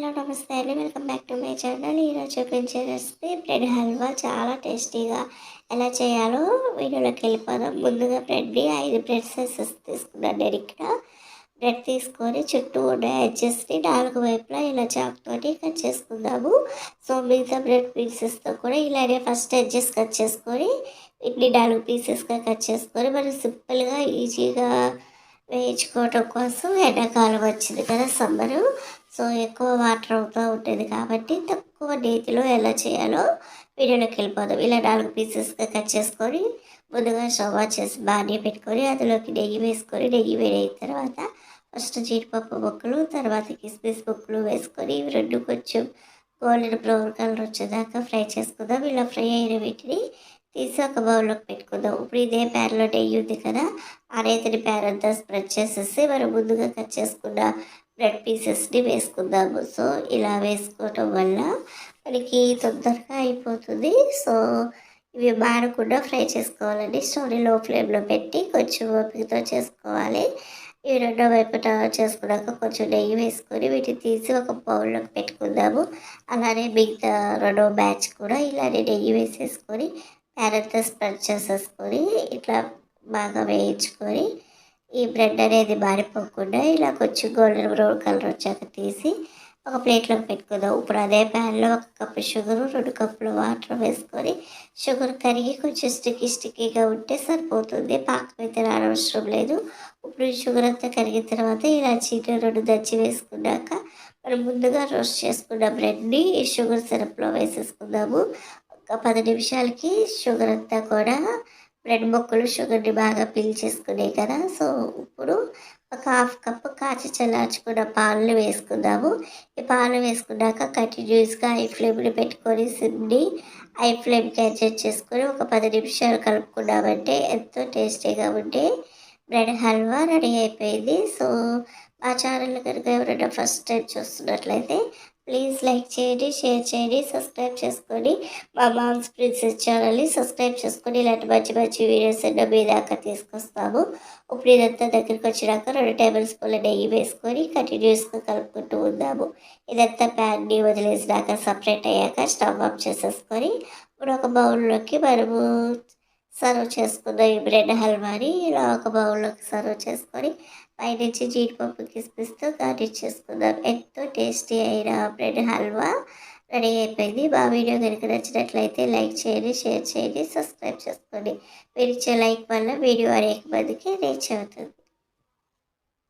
Hello నమస్తే అండి. Welcome back to my channel. ఈరోజు చూపించే రెసిపీ బ్రెడ్ హల్వా చాలా టేస్టీగా ఎలా చేయాలో వీడియోలోకి వెళ్ళిపోదాం. ముందుగా బ్రెడ్ని ఐదు బ్రెడ్ సైజెస్ తీసుకున్నాను నేను ఇక్కడ. బ్రెడ్ తీసుకొని చుట్టూ ఉన్న ఎడ్జెస్ని నాలుగు వైపులా ఇలా చాక్తోటి కట్ చేసుకుందాము. సో మిగతా బ్రెడ్ పీసెస్తో కూడా ఇలానే ఫస్ట్ ఎడ్జెస్ కట్ చేసుకొని వీటిని నాలుగు పీసెస్గా కట్ చేసుకొని మనం సింపుల్గా ఈజీగా వేయించుకోవటం కోసం ఎండాకాలం వచ్చింది కదా సమ్మరు. సో ఎక్కువ వాటర్ అవుతూ ఉంటుంది కాబట్టి తక్కువ నేతిలో ఎలా చేయాలో వీడియోలోకి వెళ్ళిపోదాం. ఇలా నాలుగు పీసెస్గా కట్ చేసుకొని ముందుగా షోమా చేసి బాగా పెట్టుకొని అందులోకి నెయ్యి వేసుకొని నెయ్యి వేడైన తర్వాత ఫస్ట్ జీడిపప్పు ముక్కలు తర్వాత కిస్మిస్ ముక్కలు వేసుకొని ఇవి రెండు కొంచెం గోల్డెన్ బ్రౌన్ కలర్ వచ్చేదాకా ఫ్రై చేసుకుందాం. ఇలా ఫ్రై అయిన వీటిని తీసి ఒక బౌల్లోకి పెట్టుకుందాం. ఇప్పుడు ఇదే ప్యాన్లో నెయ్యి ఉంది కదా ఆ నేతని ప్యాన్ అంతా స్ప్రెడ్ చేసేసి మనం ముందుగా కట్ చేసుకున్న బ్రెడ్ పీసెస్ని వేసుకుందాము. సో ఇలా వేసుకోవటం వల్ల మనకి తొందరగా అయిపోతుంది. సో ఇవి మాడకుండా ఫ్రై చేసుకోవాలండి. స్టవ్ని లో ఫ్లేమ్లో పెట్టి కొంచెం ఓపికతో చేసుకోవాలి. ఇవి రెండో వైపున చేసుకున్నాక కొంచెం నెయ్యి వేసుకొని వీటిని తీసి ఒక బౌల్లోకి పెట్టుకుందాము. అలానే మిగతా రెండో బ్యాచ్ కూడా ఇలానే నెయ్యి వేసేసుకొని ప్యాన్ అంతా స్ప్రెడ్ చేసేసుకొని ఇట్లా బాగా వేయించుకొని ఈ బ్రెడ్ అనేది మారిపోకుండా ఇలా కొంచెం గోల్డెన్ బ్రౌన్ కలర్ వచ్చాక తీసి ఒక ప్లేట్లోకి పెట్టుకుందాం. ఇప్పుడు అదే ప్యాన్లో ఒక కప్పు షుగరు రెండు కప్పులు వాటర్ వేసుకొని షుగర్ కరిగి కొంచెం స్టిక్కీ స్టిక్కీగా ఉంటే సరిపోతుంది. పాకం అయితే రానవసరం లేదు. ఇప్పుడు ఈ షుగర్ అంతా కరిగిన తర్వాత ఇలా చీట రెండు దంచి వేసుకున్నాక మనం ముందుగా రోస్ట్ చేసుకున్న బ్రెడ్ని ఈ షుగర్ సిరప్లో వేసేసుకుందాము. ఒక పది నిమిషాలకి షుగర్ అంతా కూడా బ్రెడ్ ముక్కలు షుగర్ని బాగా పీల్చేసుకున్నాయి కదా. సో ఇప్పుడు ఒక హాఫ్ కప్ కాచి చల్లార్చుకున్న పాలను వేసుకుందాము. ఈ పాలు వేసుకున్నాక కంటిన్యూస్గా ఐ ఫ్లేమ్ని పెట్టుకొని సిమ్ని ఐ ఫ్లేమ్కి అడ్జస్ట్ చేసుకొని ఒక పది నిమిషాలు కలుపుకున్నామంటే ఎంతో టేస్టీగా ఉండే బ్రెడ్ హల్వా రెడీ అయిపోయింది. సో మా ఛానల్ కనుక ఎవరైనా ఫస్ట్ టైం చూస్తున్నట్లయితే ప్లీజ్ లైక్ చేయండి షేర్ చేయండి సబ్స్క్రైబ్ చేసుకొని మా మామ్స్ ప్రిన్సెస్ ఛానల్ని సబ్స్క్రైబ్ చేసుకొని ఇలాంటి మంచి మంచి వీడియోస్ ఎన్నో మీ దాకా తీసుకొస్తాము. ఇప్పుడు ఇదంతా దగ్గరికి వచ్చినాక రెండు టేబుల్ స్పూన్ల నెయ్యి వేసుకొని కంటిన్యూస్గా కలుపుకుంటూ ఉందాము. ఇదంతా ప్యాన్ని వదిలేసినాక సపరేట్ అయ్యాక స్టవ్ ఆఫ్ చేసేసుకొని ఇప్పుడు ఒక బౌల్లోకి మనము సర్వ్ చేసుకుందాం ఈ బ్రెడ్ హల్వాని. ఇలా ఒక బౌల్లోకి సర్వ్ చేసుకొని పైనుంచి జీడిపప్పు కిస్మిస్తో గార్నిష్ చేసుకుందాం. ఎంతో టేస్టీ అయిన బ్రెడ్ హల్వా. రెడీ అయిపోయింది. మా వీడియో కనుక నచ్చినట్లయితే లైక్ చేయండి షేర్ చేయండి సబ్స్క్రైబ్ చేసుకోండి. మీరు ఇచ్చే లైక్ వల్ల వీడియో అనేక మందికి రీచ్ అవుతుంది.